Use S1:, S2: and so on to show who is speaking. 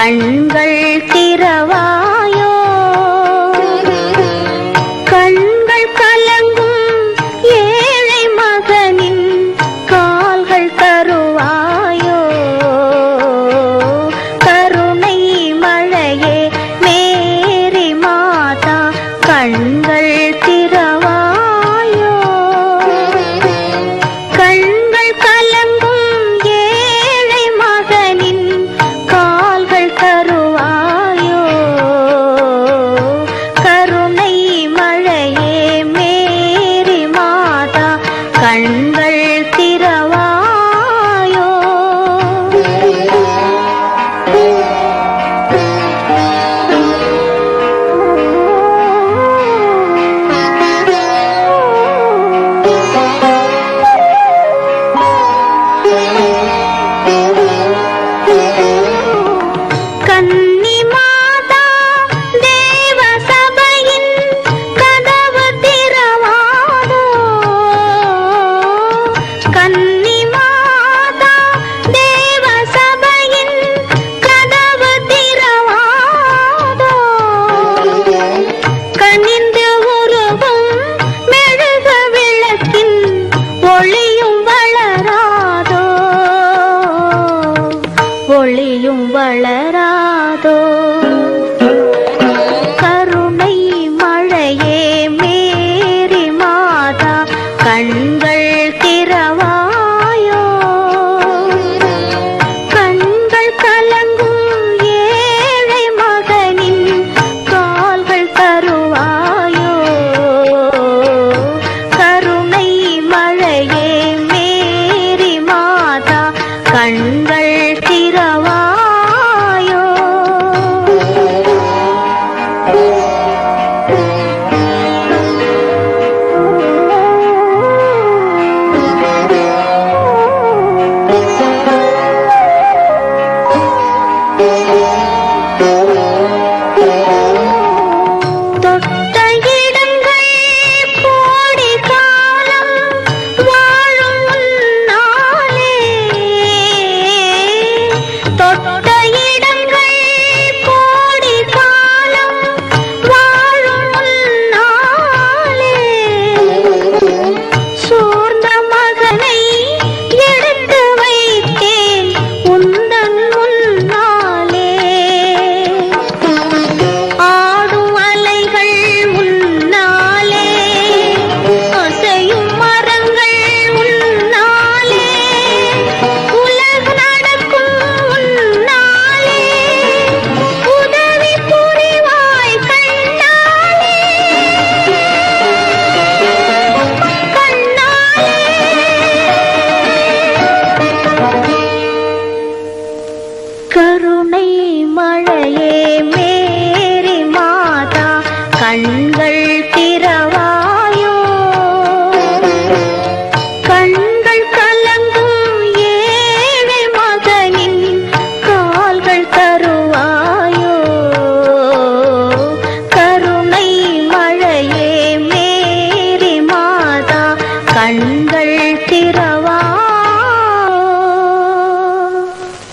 S1: கண் Baby. ஒளியும் வளராதோ? கருணை மழையே மேரி மாதா கண்கள் திறவாயோ? கண்கள் கலங்கும் ஏழை மகனின் கால்கள் தருவாயோ? கருணை மழையே மேரி மாதா கண்கள் திற Caro